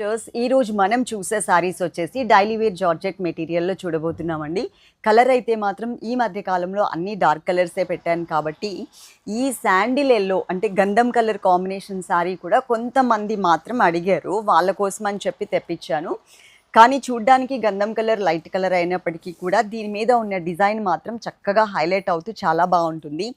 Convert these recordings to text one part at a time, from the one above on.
Sisters ఈ రోజు మనం చూసే సారీస్ వచ్చేసి డైలీ వేర్ జార్జెట్ మెటీరియల్లో చూడబోతున్నామండి. కలర్ అయితే మాత్రం ఈ మధ్య కాలంలో అన్ని డార్క్ కలర్సే పెట్టాను కాబట్టి ఈ శాండిల్ ఎల్లో అంటే గంధం కలర్ కాంబినేషన్ సారీ కూడా కొంతమంది మాత్రం అడిగారు. వాళ్ళ కోసం అని చెప్పి తెప్పించాను. కానీ చూడ్డానికి గంధం కలర్ లైట్ కలర్ అయినప్పటికీ కూడా దీని మీద ఉన్న డిజైన్ మాత్రం చక్కగా హైలైట్ అవుతూ చాలా బాగుంటుంది.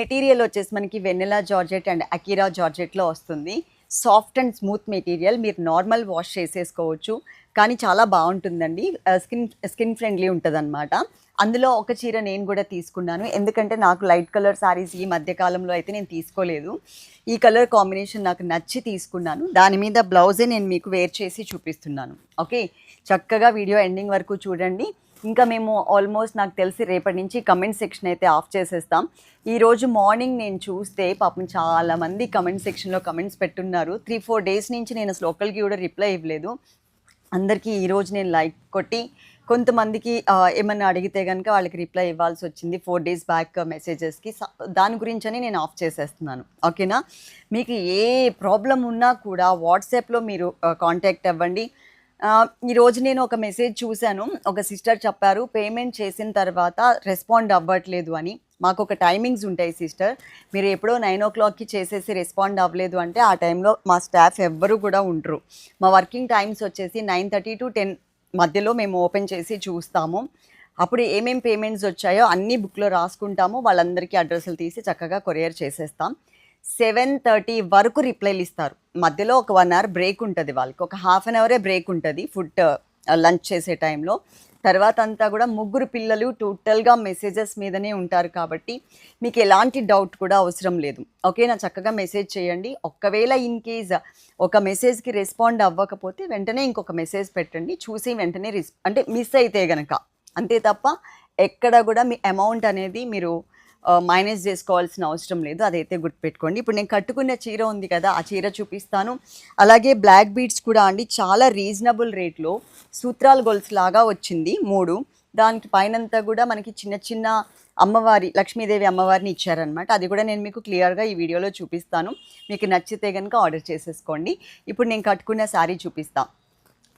మెటీరియల్ వచ్చేసి మనకి వెన్నెలా జార్జెట్ అండ్ అకీరా జార్జెట్లో వస్తుంది. సాఫ్ట్ అండ్ స్మూత్ మెటీరియల్ మీరు నార్మల్ వాష్ చేసేసుకోవచ్చు. కానీ చాలా బాగుంటుందండి. స్కిన్ స్కిన్ ఫ్రెండ్లీ ఉంటుందనమాట అందులో ఒక చీర నేను కూడా తీసుకున్నాను. ఎందుకంటే నాకు లైట్ కలర్ సారీస్ ఈ మధ్యకాలంలో అయితే నేను తీసుకోలేదు. ఈ కలర్ కాంబినేషన్ నాకు నచ్చి తీసుకున్నాను. దాని మీద బ్లౌజే నేను మీకు వేర్ చేసి చూపిస్తున్నాను. ఓకే? చక్కగా వీడియో ఎండింగ్ వరకు చూడండి. ఇంకా మేము ఆల్మోస్ట్ నాకు తెలిసి రేపటి నుంచి కమెంట్ సెక్షన్ అయితే ఆఫ్ చేసేస్తాం. ఈరోజు మార్నింగ్ నేను చూస్తే పాపం చాలా మంది కమెంట్ సెక్షన్లో కమెంట్స్ పెట్టున్నారు. త్రీ ఫోర్ డేస్ నుంచి నేను అసలు ఒకరికి కూడా రిప్లై ఇవ్వలేదు. అందరికీ ఈరోజు నేను లైక్ కొట్టి కొంతమందికి ఏమన్నా అడిగితే కనుక వాళ్ళకి రిప్లై ఇవ్వాల్సి వచ్చింది. ఫోర్ డేస్ బ్యాక్ మెసేజెస్కి దాని గురించని నేను ఆఫ్ చేసేస్తున్నాను. ఓకేనా మీకు ఏ ప్రాబ్లం ఉన్నా కూడా వాట్సాప్లో మీరు కాంటాక్ట్ అవ్వండి. ఈరోజు నేను ఒక మెసేజ్ చూశాను. ఒక సిస్టర్ చెప్పారు పేమెంట్ చేసిన తర్వాత రెస్పాండ్ అవ్వట్లేదు అని. మాకు ఒక టైమింగ్స్ ఉంటాయి సిస్టర్. మీరు ఎప్పుడో నైన్ ఓ క్లాక్కి చేసేసి రెస్పాండ్ అవ్వలేదు అంటే ఆ టైంలో మా స్టాఫ్ ఎవ్వరు కూడా ఉండరు. మా వర్కింగ్ టైమ్స్ వచ్చేసి నైన్ థర్టీ టు టెన్ మధ్యలో మేము ఓపెన్ చేసి చూస్తాము. అప్పుడు ఏమేమి పేమెంట్స్ వచ్చాయో అన్నీ బుక్లో రాసుకుంటాము. వాళ్ళందరికీ అడ్రస్లు తీసి చక్కగా కొరియర్ చేసేస్తాం. సెవెన్ థర్టీ వరకు రిప్లైలు ఇస్తారు. మధ్యలో ఒక వన్ అవర్ బ్రేక్ ఉంటుంది వాళ్ళకి. ఒక హాఫ్ అన్ అవరే బ్రేక్ ఉంటుంది ఫుడ్ లంచ్ చేసే టైంలో తర్వాత అంతా కూడా ముగ్గురు పిల్లలు టోటల్గా మెసేజెస్ మీదనే ఉంటారు కాబట్టి మీకు ఎలాంటి డౌట్ కూడా అవసరం లేదు. ఓకేనా చక్కగా మెసేజ్ చేయండి. ఒక్కవేళ ఇన్ కేస్ ఒక మెసేజ్కి రెస్పాండ్ అవ్వకపోతే వెంటనే ఇంకొక మెసేజ్ పెట్టండి. చూసి వెంటనే రిస్ అంటే మిస్ అయితే గనక. అంతే తప్ప ఎక్కడ కూడా మీ అమౌంట్ అనేది మీరు మైనస్ చేసుకోవాల్సిన అవసరం లేదు అదైతే గుర్తుపెట్టుకోండి. ఇప్పుడు నేను కట్టుకున్న చీర ఉంది కదా ఆ చీర చూపిస్తాను. అలాగే బ్లాక్ బీడ్స్ కూడా అండి చాలా రీజనబుల్ రేట్లో సూత్రాల గొలుసు లాగా వచ్చింది మూడు. దానికి పైనంతా కూడా మనకి చిన్న చిన్న అమ్మవారి లక్ష్మీదేవి అమ్మవారిని ఇచ్చారనమాట అది కూడా నేను మీకు క్లియర్గా ఈ వీడియోలో చూపిస్తాను. మీకు నచ్చితే కనుక ఆర్డర్ చేసేసుకోండి. ఇప్పుడు నేను కట్టుకున్న శారీ చూపిస్తాను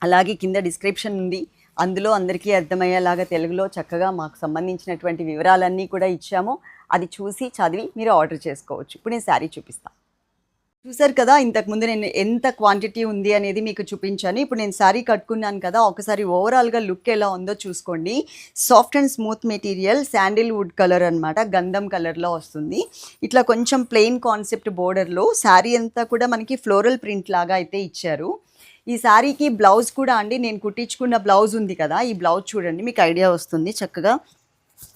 అలాగే కింద డిస్క్రిప్షన్ ఉంది. అందులో అందరికీ అర్థమయ్యేలాగా తెలుగులో చక్కగా మాకు సంబంధించినటువంటి వివరాలన్నీ కూడా ఇచ్చాము. అది చూసి చదివి మీరు ఆర్డర్ చేసుకోవచ్చు. ఇప్పుడు నేను శారీ చూపిస్తాను చూసారు కదా ఇంతకుముందు నేను ఎంత క్వాంటిటీ ఉంది అనేది మీకు చూపించాను. ఇప్పుడు నేను శారీ కట్టుకున్నాను కదా ఒకసారి ఓవరాల్గా లుక్ ఎలా ఉందో చూసుకోండి. Soft and smooth material sandal wood colour అనమాట గంధం కలర్లో వస్తుంది. ఇట్లా కొంచెం ప్లెయిన్ కాన్సెప్ట్ బోర్డర్లో శారీ అంతా కూడా మనకి ఫ్లోరల్ ప్రింట్ లాగా అయితే ఇచ్చారు. ఈ శారీకి బ్లౌజ్ కూడా అండి నేను కుట్టించుకున్న బ్లౌజ్ ఉంది కదా ఈ బ్లౌజ్ చూడండి మీకు ఐడియా వస్తుంది చక్కగా.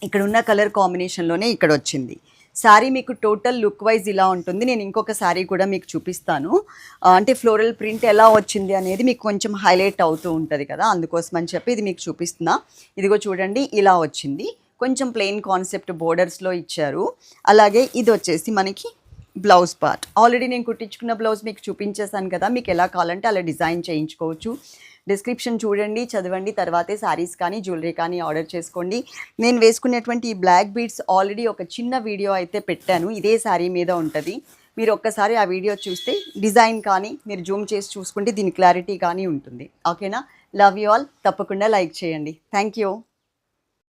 ఇక్కడ ఉన్న కలర్ కాంబినేషన్లోనే ఇక్కడ వచ్చింది శారీ మీకు టోటల్ లుక్ వైజ్ ఇలా ఉంటుంది. నేను ఇంకొక శారీ కూడా మీకు చూపిస్తాను. అంటే ఫ్లోరల్ ప్రింట్ ఎలా వచ్చింది అనేది మీకు కొంచెం హైలైట్ అవుతూ ఉంటుంది కదా అందుకోసం అని చెప్పి ఇది మీకు చూపిస్తున్నా. ఇదిగో చూడండి ఇలా వచ్చింది. కొంచెం ప్లెయిన్ కాన్సెప్ట్ బోర్డర్స్లో ఇచ్చారు. అలాగే ఇది వచ్చేసి మనకి బ్లౌజ్ పార్ట్. ఆల్రెడీ నేను కుట్టించుకున్న బ్లౌజ్ మీకు చూపించేశాను కదా మీకు ఎలా కావాలంటే అలా డిజైన్ చేయించుకోవచ్చు. డిస్క్రిప్షన్ చూడండి చదవండి తర్వాతే శారీస్ కానీ జ్యువెలరీ కానీ ఆర్డర్ చేసుకోండి. నేను వేసుకునేటువంటి ఈ బ్లాక్ బీడ్స్ ఆల్రెడీ ఒక చిన్న వీడియో అయితే పెట్టాను. ఇదే శారీ మీద ఉంటుంది. మీరు ఒక్కసారి ఆ వీడియో చూస్తే డిజైన్ కానీ మీరు జూమ్ చేసి చూసుకుంటే దీని క్లారిటీ కానీ ఉంటుంది. ఓకేనా లవ్ యూ ఆల్ తప్పకుండా లైక్ చేయండి. Thank you